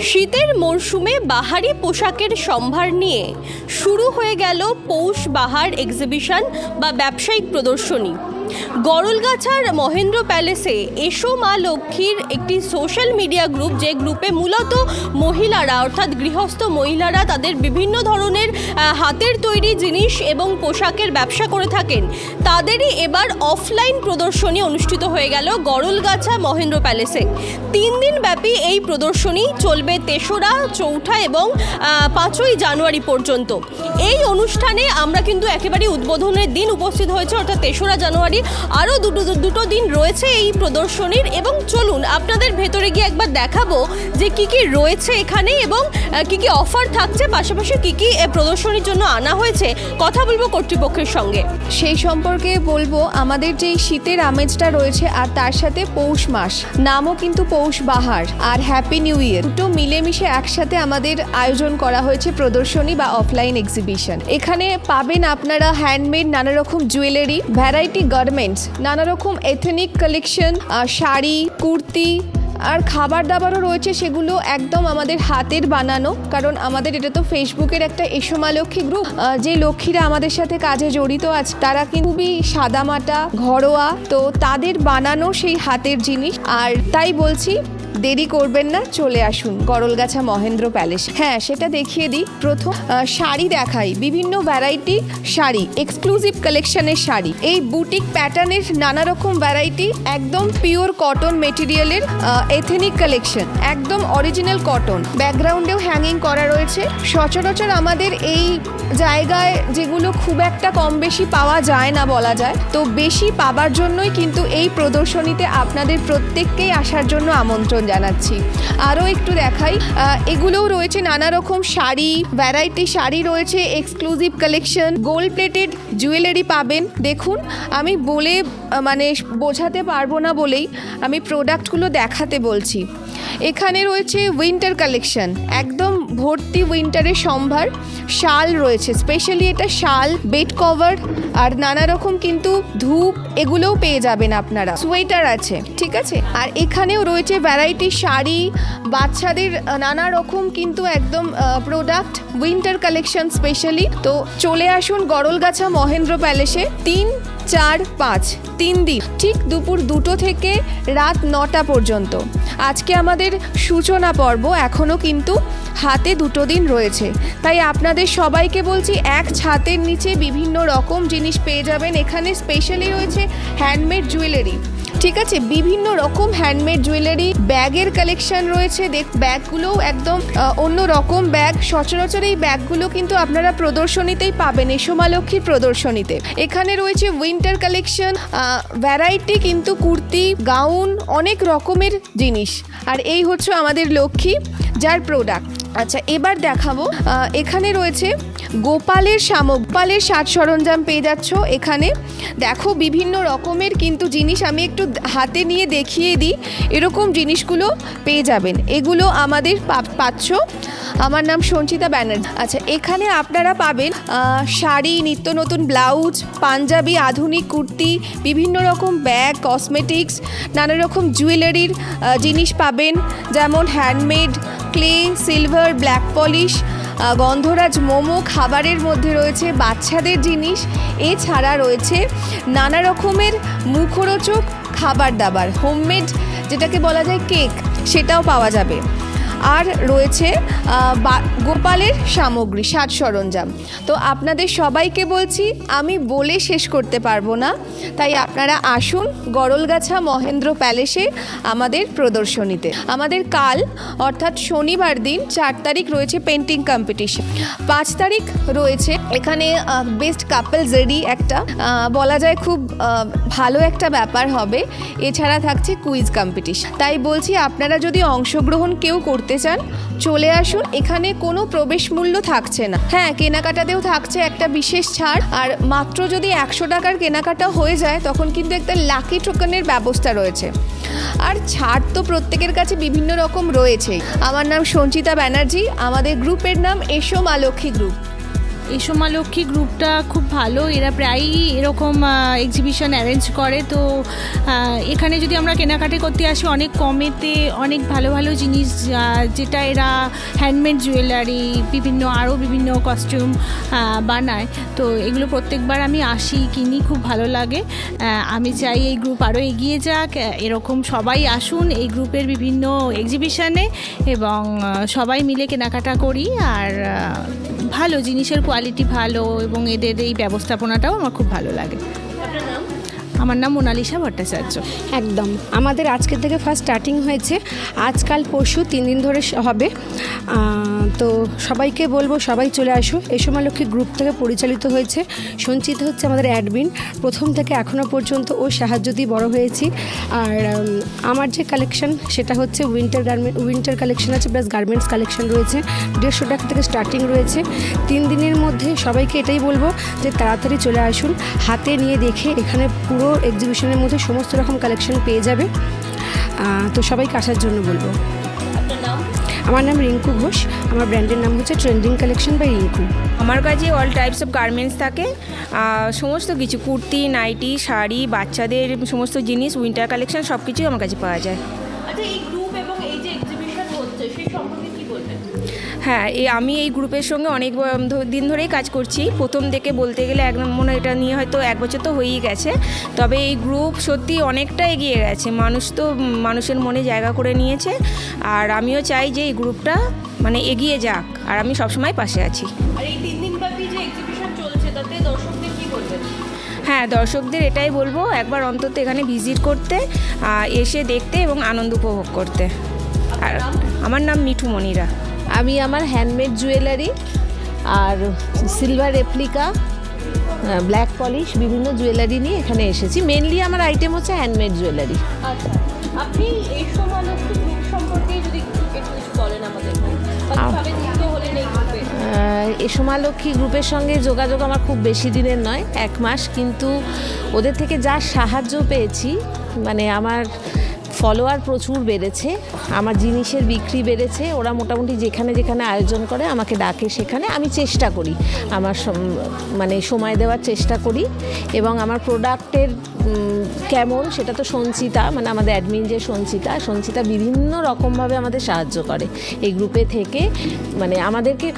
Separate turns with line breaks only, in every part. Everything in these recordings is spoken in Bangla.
শীতের মরশুমে বাহারি পোশাকের সম্ভার নিয়ে শুরু হয়ে গেল পৌষ বাহার এক্সিবিশন বা ব্যবসায়িক প্রদর্শনী। গরলগাছার মহেন্দ্র প্যালেসে এসো মা লক্ষ্মীর একটি সোশ্যাল মিডিয়া গ্রুপ, যে গ্রুপে মূলত মহিলারা, অর্থাৎ গৃহস্থ মহিলারা তাদের বিভিন্ন ধরনের হাতের তৈরি জিনিস এবং পোশাকের ব্যবসা করে থাকেন। তাদেরই এবার অফলাইন প্রদর্শনী অনুষ্ঠিত হয়ে গেল গরলগাছা মহেন্দ্র প্যালেসে। তিন দিন ব্যাপী এই প্রদর্শনী চলবে তেসরা, চৌঠা এবং পাঁচই জানুয়ারি পর্যন্ত। এই অনুষ্ঠানে আমরা কিন্তু একেবারে উদ্বোধনের দিন উপস্থিত হয়েছে, অর্থাৎ তেসরা জানুয়ারি আরও দুটো দুটো দিন রয়েছে এই প্রদর্শনীর এবং চলুন আপনাদের ভেতরে গিয়ে একবার দেখাবো যে কি কি রয়েছে এখানে এবং কি কি অফার থাকছে, পাশাপাশি কি কি প্রদর্শনীর জন্য আনা হয়েছে। কথা বলব কর্তৃপক্ষের সঙ্গে।
সেই সম্পর্কে বলব, আমাদের যে শীতের আমেজটা রয়েছে আর তার সাথে পৌষ মাস, নামও কিন্তু পৌষ বাহার আর হ্যাপি নিউ ইয়ার দুটো মিলেমিশে একসাথে আমাদের আয়োজন করা হয়েছে প্রদর্শনী বা অফলাইন এক্সিবিশন এখানে পাবেন আপনারা হ্যান্ডমেড নানা রকম জুয়েলারি ভ্যারাইটি গার্মেন্টস নানা রকম এথেনিক কালেকশন শাড়ি, কুর্তি আর খাবার দাবারও রয়েছে, সেগুলো একদম আমাদের হাতের বানানো। কারণ আমাদের এটা তো ফেসবুকের একটা এসমা লক্ষ্মী গ্রুপ যে লক্ষ্মীরা আমাদের সাথে কাজে জড়িত আছে, তারা কিন্তু খুবই সাদামাটা, ঘরোয়া, তো তাদের বানানো সেই হাতের জিনিস। আর তাই বলছি দেরি করবেন না, চলে আসুন গরলগাছা মহেন্দ্র প্যালেস। হ্যাঁ সেটা দেখিয়ে দিই। প্রথম শাড়ি দেখাই। বিভিন্ন ভ্যারাইটি শাড়ি এক্সক্লুসিভ কালেকশনের শাড়ি। এই বুটিক প্যাটার্নের নানা রকম ভ্যারাইটি একদম পিওর কটন মেটেরিয়ালের এথেনিক কালেকশন একদম অরিজিনাল কটন ব্যাকগ্রাউন্ডেও হ্যাঙ্গিং করা রয়েছে। সচরাচর আমাদের এই জায়গায় যেগুলো খুব একটা কম বেশি পাওয়া যায় না বলা যায়। তো বেশি পাবার জন্যই কিন্তু এই প্রদর্শনীতে আপনাদের প্রত্যেককেই আসার জন্য আমন্ত্রণ জানাচ্ছি। আরও একটু দেখাই এগুলোও রয়েছে নানা রকম শাড়ি ভ্যারাইটি শাড়ি রয়েছে exclusive collection gold plated jewellery পাবেন। দেখুন, আমি বলে মানে বোঝাতে পারব না বলেই আমি প্রোডাক্টগুলো দেখাতে বলছি। এখানে রয়েছে উইন্টার কালেকশন একদম ভর্তি উইন্টারের সম্ভার শাল রয়েছে। স্পেশালি এটা শাল বেড কভার আর নানা রকম কিন্তু ধূপ এগুলোও পেয়ে যাবেন আপনারা। সোয়েটার আছে, ঠিক আছে? আর এখানেও রয়েছে ভ্যারাইটি শাড়ি, বাচ্চাদের নানা রকম কিন্তু একদম প্রোডাক্ট উইন্টার কালেকশন স্পেশালি তো চলে আসুন গরলগাছা মহেন্দ্র প্যালেসে তিন চার, পাঁচ, তিন দিন, ঠিক দুপুর দুটো থেকে রাত নটা পর্যন্ত। আজকে আমাদের সূচনা পর্ব এখনও কিন্তু হাতে দুটো দিন রয়েছে। তাই আপনাদের সবাইকে বলছি, এক ছাতের নিচে বিভিন্ন রকম জিনিস পেয়ে যাবেন। এখানে স্পেশালি রয়েছে হ্যান্ডমেড জুয়েলারি ঠিক আছে, বিভিন্ন রকম হ্যান্ডমেড জুয়েলারি ব্যাগের কালেকশন রয়েছে। দেখ ব্যাগগুলোও একদম অন্য রকম ব্যাগ সচরাচর এই ব্যাগগুলো কিন্তু আপনারা প্রদর্শনীতেই পাবেন এসোমালক্ষীর প্রদর্শনীতে। এখানে রয়েছে উইন্টার কালেকশন ভ্যারাইটি কিন্তু কুর্তি গাউন অনেক রকমের জিনিস। আর এই হচ্ছে আমাদের লক্ষ্মী, যার প্রোডাক্ট আচ্ছা এবার দেখাবো এখানে রয়েছে গোপালের সামগ্রী গোপালের সাজ সরঞ্জাম পেয়ে যাচ্ছ এখানে। দেখো, বিভিন্ন রকমের কিন্তু জিনিস আমি একটু হাতে নিয়ে দেখিয়ে দিই। এরকম জিনিসগুলো পেয়ে যাবেন। এগুলো আমাদের পাচ্ছ। আমার নাম সঞ্চিতা ব্যানার্জি। আচ্ছা এখানে আপনারা পাবেন শাড়ি, নিত্য নতুন ব্লাউজ, পাঞ্জাবি, আধুনিক কুর্তি, বিভিন্ন রকম ব্যাগ কসমেটিক্স নানা রকম জুয়েলারির জিনিস পাবেন। যেমন handmade clay, silver, black polish Gondhoraj momo খাবারের মধ্যে রয়েছে বাচ্চাদের জিনিস। এছাড়া রয়েছে নানা রকমের মুখরোচক খাবার দাবার, হোমমেড যেটাকে বলা যায় কেক, সেটাও পাওয়া যাবে। আর রয়েছে গোপালের সামগ্রী, সাজ সরঞ্জাম। তো আপনাদের সবাইকে বলছি, আমি বলে শেষ করতে পারব না। তাই আপনারা আসুন গরলগাছা মহেন্দ্র প্যালেসে আমাদের প্রদর্শনীতে। আমাদের কাল, অর্থাৎ শনিবার দিন, চার তারিখ রয়েছে পেন্টিং কম্পিটিশন। পাঁচ তারিখ রয়েছে, এখানে বেস্ট কাপল জেডি একটা বলা যায় খুব ভালো একটা ব্যাপার হবে। এছাড়া থাকছে কুইজ কম্পিটিশন তাই বলছি, আপনারা যদি অংশগ্রহণ কেউ করতে চান, চলে আসুন। এখানে কোনো প্রবেশ মূল্য থাকছে না। হ্যাঁ কেনাকাটাতেও থাকছে একটা বিশেষ ছাড়। আর মাত্র যদি একশো টাকার কেনাকাটা হয়ে যায়, তখন কিন্তু একটা লাকি টোকেনের ব্যবস্থা রয়েছে। আর ছাড় তো প্রত্যেকের কাছে বিভিন্ন রকম রয়েছে। আমার নাম সঞ্চিতা ব্যানার্জি। আমাদের গ্রুপের নাম এসো মা লক্ষ্মী গ্রুপ।
এই সোমালক্ষ্মী গ্রুপটা খুব ভালো। এরা প্রায়ই এরকম এক্সিবিশন অ্যারেঞ্জ করে। তো এখানে যদি আমরা কেনাকাটি করতে আসি, অনেক কমেতে অনেক ভালো ভালো জিনিস যেটা এরা হ্যান্ডমেড জুয়েলারি বিভিন্ন আরও বিভিন্ন কস্টিউম বানায়। তো, এগুলো প্রত্যেকবার আমি আসি, কিনি, খুব ভালো লাগে। আমি চাই এই গ্রুপ আরও এগিয়ে যাক। এরকম সবাই আসুন এই গ্রুপের বিভিন্ন এক্সিবিশনে এবং সবাই মিলে কেনাকাটা করি। আর ভালো জিনিসের কোয়ালিটি ভালো এবং এদের এই ব্যবস্থাপনাটাও আমার খুব ভালো লাগে। আমার নাম মোনালিসা ভট্টাচার্য।
একদম। আমাদের আজকের থেকে ফার্স্ট স্টার্টিং হয়েছে। আজকাল, পরশু তিন দিন ধরে হবে। তো সবাইকে বলব, সবাই চলে আসো। এই সময় লক্ষ্মী গ্রুপ থেকে পরিচালিত হয়েছে। সঞ্চিত হচ্ছে আমাদের অ্যাডমিন প্রথম থেকে এখনও পর্যন্ত ও সাহায্য দিয়ে বড় হয়েছি। আর আমার যে কালেকশন সেটা হচ্ছে উইন্টার গার্মেন্ট উইন্টার কালেকশন আছে প্লাস গার্মেন্টস কালেকশন রয়েছে। দেড়শো টাকা থেকে স্টার্টিং রয়েছে। তিন দিনের মধ্যে সবাইকে এটাই বলব যে তাড়াতাড়ি চলে আসুন। হাতে নিয়ে দেখে এখানে পুরো এক্সিবিশনের মধ্যে সমস্ত রকম কালেকশন পেয়ে যাবে। তো সবাইকে আসার জন্য বলব। আমার নাম রিঙ্কু ঘোষ আমার ব্র্যান্ডের নাম হচ্ছে ট্রেন্ডিং কালেকশন বাই রিঙ্কু
আমার কাছে অল টাইপস অফ গার্মেন্টস থাকে। সমস্ত কিছু কুর্তি নাইটি শাড়ি বাচ্চাদের সমস্ত জিনিস উইন্টার কালেকশন সব কিছুই আমার কাছে পাওয়া যায়। হ্যাঁ এই আমি এই গ্রুপের সঙ্গে অনেক দিন ধরেই কাজ করছি। প্রথম থেকে বলতে গেলে একদম মনে এটা নিয়ে হয়তো এক বছর তো হয়েই গেছে। তবে এই গ্রুপ সত্যি অনেকটা এগিয়ে গেছে। মানুষ তো মানুষের মনে জায়গা করে নিয়েছে। আর আমিও চাই যে এই গ্রুপটা মানে এগিয়ে যাক। আর আমি সবসময় পাশে আছি।
আর এই তিন দিন ব্যাপী যে এক্সিবিশন চলছে তাতে দর্শকদের কি বলবেন?
হ্যাঁ দর্শকদের এটাই বলব একবার অন্তত এখানে ভিজিট করতে এসে দেখতে এবং আনন্দ উপভোগ করতে। আর আমার নাম মিঠু মনিরা
আমি আমার হ্যান্ডমেড জুয়েলারি আর সিলভার রেপ্লিকা ব্ল্যাক পলিশ বিভিন্ন জুয়েলারি নিয়ে এখানে এসেছি। মেনলি আমার আইটেম হচ্ছে হ্যান্ডমেড জুয়েলারি
আচ্ছা আপনি এই সম্পর্কে যদি কিছু বলেন আমাদের
এ? সোমালক্ষ্মী গ্রুপের সঙ্গে যোগাযোগ আমার খুব বেশি দিনের নয় এক মাস। কিন্তু ওদের থেকে যা সাহায্য পেয়েছি মানে আমার ফলোয়ার প্রচুর বেড়েছে, আমার জিনিসের বিক্রি বেড়েছে, ওরা মোটামুটি যেখানে যেখানে আয়োজন করে আমাকে ডাকে সেখানে, আমি চেষ্টা করি, আমার মানে সময় দেওয়ার চেষ্টা করি এবং আমার প্রোডাক্টের কেমন সেটা তো সঞ্চিতা মানে আমাদের অ্যাডমিন যে সঞ্চিতা সঞ্চিতা বিভিন্ন রকমভাবে আমাদের সাহায্য করে এই গ্রুপে থেকে মানে আমাদেরকে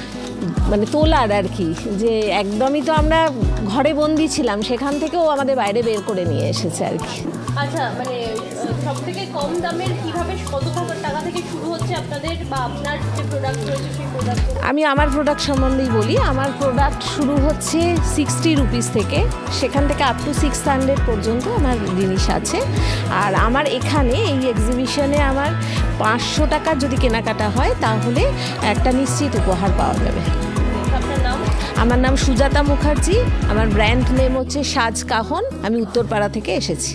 মানে তোলার আর কি, যে একদমই তো আমরা ঘরে বন্দি ছিলাম, সেখান থেকেও আমাদের বাইরে বের করে নিয়ে এসেছে আর কি।
আচ্ছা মানে কম দামের কীভাবে কত টাকা থেকে শুরু হচ্ছে আপনাদের বা আপনার যে প্রোডাক্ট রয়েছে সেই প্রোডাক্ট
আমি আমার প্রোডাক্ট সম্বন্ধেই বলি। আমার প্রোডাক্ট শুরু হচ্ছে সিক্সটি রুপিস থেকে। সেখান থেকে আপ টু সিক্স হান্ড্রেড পর্যন্ত আমার জিনিস আছে। আর আমার এখানে এই এক্সিবিশনে আমার পাঁচশো টাকার যদি কেনাকাটা হয় তাহলে একটা নিশ্চিত উপহার পাওয়া যাবে। আমার নাম সুজাতা মুখার্জি। আমার ব্র্যান্ড নেম হচ্ছে সাজ কাহন। আমি উত্তরপাড়া থেকে এসেছি।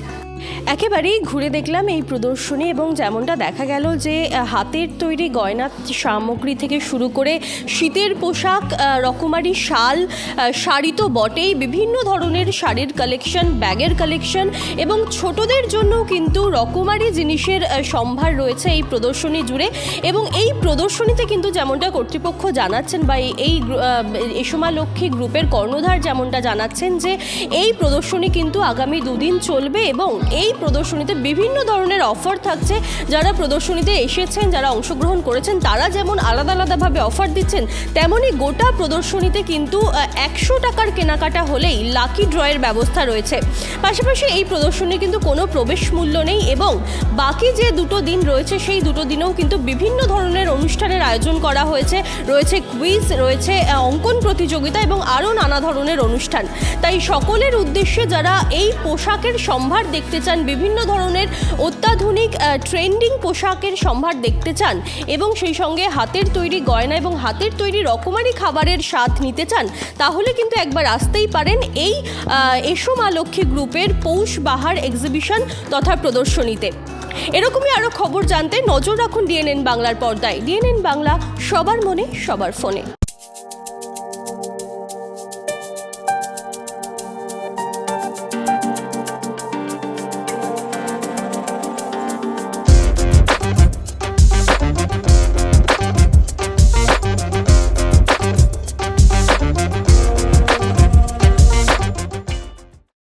একেবারেই ঘুরে দেখলাম এই প্রদর্শনী এবং যেমনটা দেখা গেল যে হাতের তৈরি গয়না সামগ্রী থেকে শুরু করে শীতের পোশাক রকমারি শাল শাড়ি তো বটেই, বিভিন্ন ধরনের শাড়ির কালেকশন ব্যাগের কালেকশন এবং ছোটদের জন্য কিন্তু রকমারি জিনিসের সম্ভার রয়েছে এই প্রদর্শনী জুড়ে এবং এই প্রদর্শনীতে কিন্তু যেমনটা কর্তৃপক্ষ জানাচ্ছেন বা এই- এই গ্রু- এসমা লক্ষ্মী গ্রুপের কর্ণধার যেমনটা জানাচ্ছেন যে, এই প্রদর্শনী কিন্তু আগামী দুদিন চলবে এবং এই প্রদর্শনীতে বিভিন্ন ধরনের অফার থাকছে। যারা প্রদর্শনীতে এসেছেন, যারা অংশগ্রহণ করেছেন, তারা যেমন আলাদা আলাদাভাবে অফার দিচ্ছেন তেমনই গোটা প্রদর্শনীতে কিন্তু একশো টাকার কেনাকাটা হলেই লাকি ড্রয়ের ব্যবস্থা রয়েছে। পাশাপাশি এই প্রদর্শনী কিন্তু কোনো প্রবেশ মূল্য নেই এবং বাকি যে দুটো দিন রয়েছে, সেই দুটো দিনেও কিন্তু বিভিন্ন ধরনের অনুষ্ঠানের আয়োজন করা হয়েছে। রয়েছে কুইজ রয়েছে অঙ্কন প্রতিযোগিতা এবং আরও নানা ধরনের অনুষ্ঠান। তাই সকলের উদ্দেশ্যে যারা এই পোশাকের সম্ভার দেখতে চান, বিভিন্ন ধরনের অত্যাধুনিক ট্রেন্ডিং পোশাকের সম্ভার দেখতে চান এবং সেই সঙ্গে হাতের তৈরি গয়না এবং হাতের তৈরি রকমারি খাবারের স্বাদ নিতে চান, তাহলে কিন্তু একবার আসতেই পারেন এই এসো মা গ্রুপের পৌষ বাহার এক্সিবিশন তথা প্রদর্শনীতে। এরকমই আরও খবর জানতে নজর রাখুন ডিএনএন বাংলার পর্দায়। ডিএনএন বাংলা, সবার মনে, সবার ফোনে।